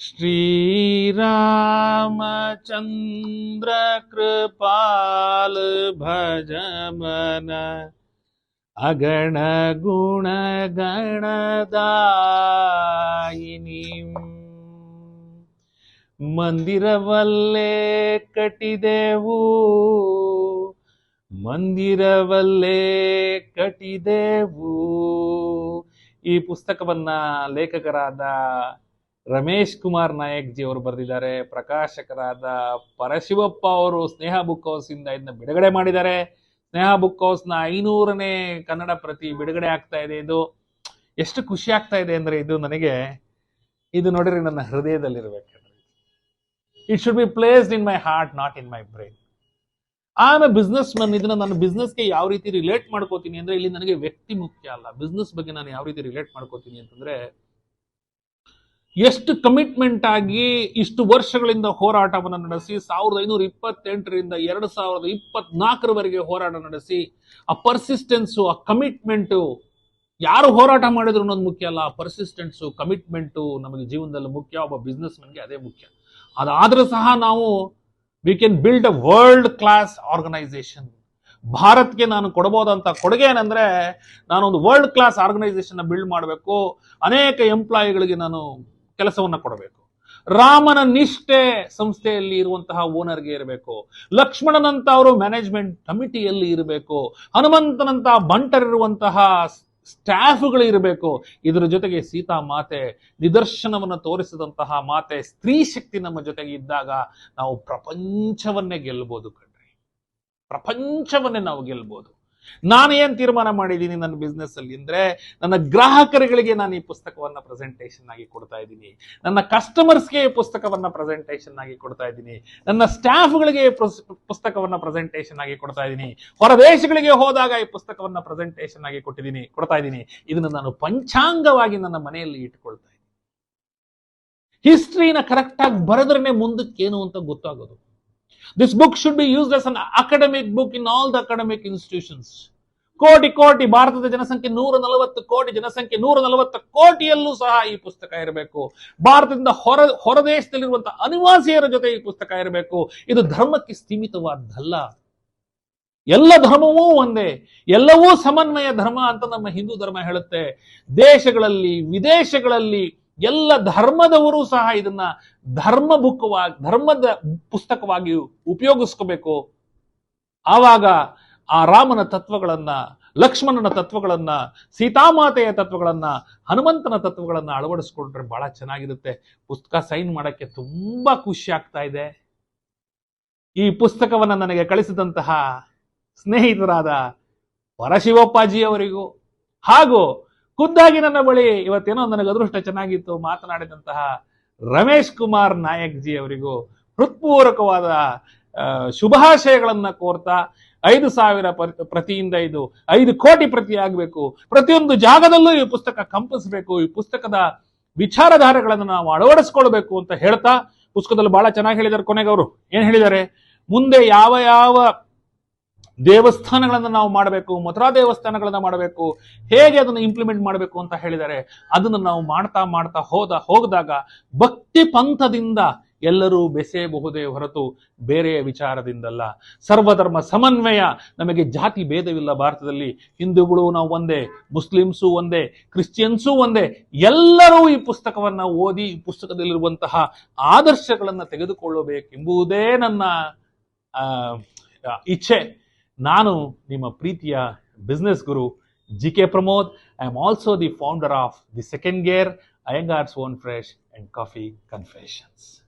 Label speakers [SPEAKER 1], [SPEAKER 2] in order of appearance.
[SPEAKER 1] श्रीरामचन्द्र कृपाल भज मन अगणगुणगणदायिनीम् ಮಂದಿರವಲ್ಲೇ ಕಟ್ಟಿದೆವು ಮಂದಿರವಲ್ಲೇ ಕಟ್ಟಿದೆವು ಈ ಪುಸ್ತಕವನ್ನ ಲೇಖಕರಾದ ರಮೇಶ್ ಕುಮಾರ್ ನಾಯಕ್ ಜಿ ಅವರು ಬರೆದಿದ್ದಾರೆ, ಪ್ರಕಾಶಕರಾದ ಪರಶಿವಪ್ಪ ಅವರು ಸ್ನೇಹ ಬುಕ್ ಹೌಸ್ ಇಂದ ಇದನ್ನ ಬಿಡುಗಡೆ ಮಾಡಿದ್ದಾರೆ. ಸ್ನೇಹ ಬುಕ್ ಹೌಸ್ನ ಐನೂರನೇ ಕನ್ನಡ ಪ್ರತಿ ಬಿಡುಗಡೆ ಆಗ್ತಾ ಇದೆ ಇದು. ಎಷ್ಟು ಖುಷಿ ಆಗ್ತಾ ಇದೆ ಅಂದ್ರೆ ಇದು ನನಗೆ, ಇದು ನೋಡಿರಿ ನನ್ನ ಹೃದಯದಲ್ಲಿರಬೇಕು. It should be placed in my heart not in my brain am businessman ಇದನ್ನ ನಾನು ಬಿಸ್ನೆಸ್ಗೆ ಯಾವ ರೀತಿ ರಿಲೇಟ್ ಮಾಡ್ಕೋತೀನಿ ಅಂದ್ರೆ ಇಲ್ಲಿ ನನಗೆ ವ್ಯಕ್ತಿ ಮುಖ್ಯ ಅಲ್ಲ. ಬಿಸ್ನೆಸ್ ಬಗ್ಗೆ ನಾನು ಯಾವ ರೀತಿ ರಿಲೇಟ್ ಮಾಡ್ಕೋತೀನಿ ಅಂತಂದ್ರೆ ಎಷ್ಟು ಕಮಿಟ್ಮೆಂಟ್ ಆಗಿ ಇಷ್ಟು ವರ್ಷಗಳಿಂದ ಹೋರಾಟವನ್ನು ನಡೆಸಿ, ಸಾವಿರದ ಐನೂರ ಇಪ್ಪತ್ತೆಂಟರಿಂದ ಎರಡು ಸಾವಿರದ ಇಪ್ಪತ್ನಾಲ್ಕರವರೆಗೆ ಹೋರಾಟ ನಡೆಸಿ, ಆ ಪರ್ಸಿಸ್ಟೆನ್ಸು ಆ ಕಮಿಟ್ಮೆಂಟು ಯಾರು ಹೋರಾಟ ಮಾಡಿದ್ರು ಅನ್ನೋದು ಮುಖ್ಯ ಅಲ್ಲ, ಆ ಪರ್ಸಿಸ್ಟೆನ್ಸು ಕಮಿಟ್ಮೆಂಟು ನಮಗೆ ಜೀವನದಲ್ಲಿ ಮುಖ್ಯ, ಒಬ್ಬ ಬಿಸ್ನೆಸ್ ಮನ್ಗೆ ಅದೇ ಮುಖ್ಯ. ಅದಾದರೂ ಸಹ ನಾವು we can build a world class organisation ಭಾರತ್ಗೆ ನಾನು ಕೊಡಬಹುದಂತ ಕೊಡುಗೆ ಏನಂದ್ರೆ, ನಾನೊಂದು ವರ್ಲ್ಡ್ ಕ್ಲಾಸ್ ಆರ್ಗನೈಸೇಷನ್ ಬಿಲ್ಡ್ ಮಾಡಬೇಕು. ಅನೇಕ ಎಂಪ್ಲಾಯಿಗಳಿಗೆ ನಾನು ಕೆಲಸವನ್ನ ಕೊಡಬೇಕು. ರಾಮನ ನಿಷ್ಠೆ ಸಂಸ್ಥೆಯಲ್ಲಿ ಇರುವಂತಹ ಓನರ್ಗೆ ಇರಬೇಕು. ಲಕ್ಷ್ಮಣನಂತ ಅವರು ಮ್ಯಾನೇಜ್ಮೆಂಟ್ ಕಮಿಟಿಯಲ್ಲಿ ಇರಬೇಕು. ಹನುಮಂತನಂತ ಬಂಟರಿರುವಂತಹ ಸ್ಟಾಫ್ಗಳು ಇರಬೇಕು. ಇದರ ಜೊತೆಗೆ ಸೀತಾ ಮಾತೆ ನಿದರ್ಶನವನ್ನು ತೋರಿಸಿದಂತಹ ಮಾತೆ ಸ್ತ್ರೀ ಶಕ್ತಿ ನಮ್ಮ ಜೊತೆಗೆ ಇದ್ದಾಗ ನಾವು ಪ್ರಪಂಚವನ್ನೇ ಗೆಲ್ಬಹುದು ಕಣ್ರಿ. ಪ್ರಪಂಚವನ್ನೇ ನಾವು ಗೆಲ್ಬಹುದು ನಾನು ಏನ್ ತೀರ್ಮಾನ ಮಾಡಿದ್ದೀನಿ ನನ್ನ ಬಿಸ್ನೆಸ್ ಅಲ್ಲಿ ಅಂದ್ರೆ ನನ್ನ ಗ್ರಾಹಕರುಗಳಿಗೆ ನಾನು ಈ ಪುಸ್ತಕವನ್ನ ಪ್ರೆಸೆಂಟೇಷನ್ ಆಗಿ ಕೊಡ್ತಾ ಇದ್ದೀನಿ. ನನ್ನ ಕಸ್ಟಮರ್ಸ್ಗೆ ಈ ಪುಸ್ತಕವನ್ನ ಪ್ರೆಸೆಂಟೇಷನ್ ಆಗಿ ಕೊಡ್ತಾ ಇದ್ದೀನಿ. ನನ್ನ ಸ್ಟಾಫ್ಗಳಿಗೆ ಪುಸ್ತಕವನ್ನ ಪ್ರೆಸೆಂಟೇಷನ್ ಆಗಿ ಕೊಡ್ತಾ ಇದ್ದೀನಿ. ಹೊರದೇಶಗಳಿಗೆ ಹೋದಾಗ ಈ ಪುಸ್ತಕವನ್ನ ಪ್ರೆಸೆಂಟೇಷನ್ ಆಗಿ ಕೊಟ್ಟಿದ್ದೀನಿ, ಕೊಡ್ತಾ ಇದ್ದೀನಿ. ಇದನ್ನು ನಾನು ಪಂಚಾಂಗವಾಗಿ ನನ್ನ ಮನೆಯಲ್ಲಿ ಇಟ್ಕೊಳ್ತಾ ಇದ್ದೀನಿ. ಹಿಸ್ಟ್ರಿನ ಕರೆಕ್ಟಾಗಿ ಬರೆದ್ರೆ ಮುಂದಕ್ಕೇನು ಅಂತ ಗೊತ್ತಾಗೋದು. This book should be used as an academic book in all the academic institutions crore crore ಭಾರತದ ಜನಸಂಖ್ಯೆ ನೂರ ನಲವತ್ತು ಕೋಟಿ ಜನಸಂಖ್ಯೆ ನೂರ ನಲವತ್ತು ಕೋಟಿಯಲ್ಲೂ ಸಹ ಈ ಪುಸ್ತಕ ಇರಬೇಕು. ಭಾರತದಿಂದ ಹೊರ ಹೊರದೇಶದಲ್ಲಿರುವಂತಹ ಅನಿವಾಸಿಯರ ಜೊತೆ ಈ ಪುಸ್ತಕ ಇರಬೇಕು. ಇದು ಧರ್ಮಕ್ಕೆ ಸೀಮಿತವಾದ್ದಲ್ಲ ಎಲ್ಲ ಧರ್ಮವೂ ಒಂದೇ, ಎಲ್ಲವೂ ಸಮನ್ವಯ ಧರ್ಮ ಅಂತ ನಮ್ಮ ಹಿಂದೂ ಧರ್ಮ ಹೇಳುತ್ತೆ. ದೇಶಗಳಲ್ಲಿ, ವಿದೇಶಗಳಲ್ಲಿ ಎಲ್ಲ ಧರ್ಮದವರು ಸಹ ಇದನ್ನ ಧರ್ಮ ಬುಕ್ವಾಗಿ ಧರ್ಮದ ಪುಸ್ತಕವಾಗಿ ಉಪಯೋಗಿಸ್ಕೋಬೇಕು. ಆವಾಗ ಆ ರಾಮನ ತತ್ವಗಳನ್ನ, ಲಕ್ಷ್ಮಣನ ತತ್ವಗಳನ್ನ, ಸೀತಾಮಾತೆಯ ತತ್ವಗಳನ್ನ, ಹನುಮಂತನ ತತ್ವಗಳನ್ನ ಅಳವಡಿಸ್ಕೊಂಡ್ರೆ ಬಹಳ ಚೆನ್ನಾಗಿರುತ್ತೆ. ಪುಸ್ತಕ ಸೈನ್ ಮಾಡಕ್ಕೆ ತುಂಬಾ ಖುಷಿ ಆಗ್ತಾ ಇದೆ. ಈ ಪುಸ್ತಕವನ್ನ ನನಗೆ ಕಳಿಸಿದಂತಹ ಸ್ನೇಹಿತರಾದ ಪರಶಿವಪ್ಪಾಜಿ ಅವರಿಗೂ ಹಾಗೂ ಖುದ್ದಾಗಿ ನನ್ನ ಬಳಿ ಇವತ್ತೇನೋ ನನಗೆ ಅದೃಷ್ಟ ಚೆನ್ನಾಗಿತ್ತು ಮಾತನಾಡಿದಂತಹ ರಮೇಶ್ ಕುಮಾರ್ ನಾಯಕ್ ಜಿ ಅವರಿಗೂ ಹೃತ್ಪೂರ್ವಕವಾದ ಶುಭಾಶಯಗಳನ್ನು ಕೋರ್ತಾ ಐದು ಸಾವಿರ ಪರ್- ಪ್ರತಿಯಿಂದ ಇದು ಐದು ಕೋಟಿ ಪ್ರತಿ ಆಗಬೇಕು. ಪ್ರತಿಯೊಂದು ಜಾಗದಲ್ಲೂ ಈ ಪುಸ್ತಕ ಕಂಪಿಸಬೇಕು. ಈ ಪುಸ್ತಕದ ವಿಚಾರಧಾರೆಗಳನ್ನು ನಾವು ಅಳವಡಿಸ್ಕೊಳ್ಬೇಕು ಅಂತ ಹೇಳ್ತಾ, ಪುಸ್ತಕದಲ್ಲಿ ಬಹಳ ಚೆನ್ನಾಗಿ ಹೇಳಿದ್ದಾರೆ ಕೊನೆಗೆ ಅವರು ಏನ್ ಹೇಳಿದ್ದಾರೆ? ಮುಂದೆ ಯಾವ ಯಾವ ದೇವಸ್ಥಾನಗಳನ್ನ ನಾವು ಮಾಡಬೇಕು, ಮಥುರಾ ದೇವಸ್ಥಾನಗಳನ್ನ ಮಾಡಬೇಕು, ಹೇಗೆ ಅದನ್ನು ಇಂಪ್ಲಿಮೆಂಟ್ ಮಾಡಬೇಕು ಅಂತ ಹೇಳಿದರೆ ಅದನ್ನು ನಾವು ಮಾಡ್ತಾ ಮಾಡ್ತಾ ಹೋದ, ಹೋಗದಾಗ ಭಕ್ತಿ ಪಂಥದಿಂದ ಎಲ್ಲರೂ ಬೆಸೆಯಬಹುದೇ ಹೊರತು ಬೇರೆಯ ವಿಚಾರದಿಂದಲ್ಲ. ಸರ್ವಧರ್ಮ ಸಮನ್ವಯ, ನಮಗೆ ಜಾತಿ ಭೇದವಿಲ್ಲ ಭಾರತದಲ್ಲಿ. ಹಿಂದೂಗಳು ನಾವು ಒಂದೇ, ಮುಸ್ಲಿಮ್ಸು ಒಂದೇ, ಕ್ರಿಶ್ಚಿಯನ್ಸು ಒಂದೇ. ಎಲ್ಲರೂ ಈ ಪುಸ್ತಕವನ್ನು ಓದಿ, ಈ ಪುಸ್ತಕದಲ್ಲಿರುವಂತಹ ಆದರ್ಶಗಳನ್ನು ತೆಗೆದುಕೊಳ್ಳಬೇಕೆಂಬುದೇ ನನ್ನ ಇಚ್ಛೆ. ನಾನು ನಿಮ್ಮ ಪ್ರೀತಿಯ business Guru G K Pramod I am also the founder of the second gear Iyengars own fresh and coffee confessions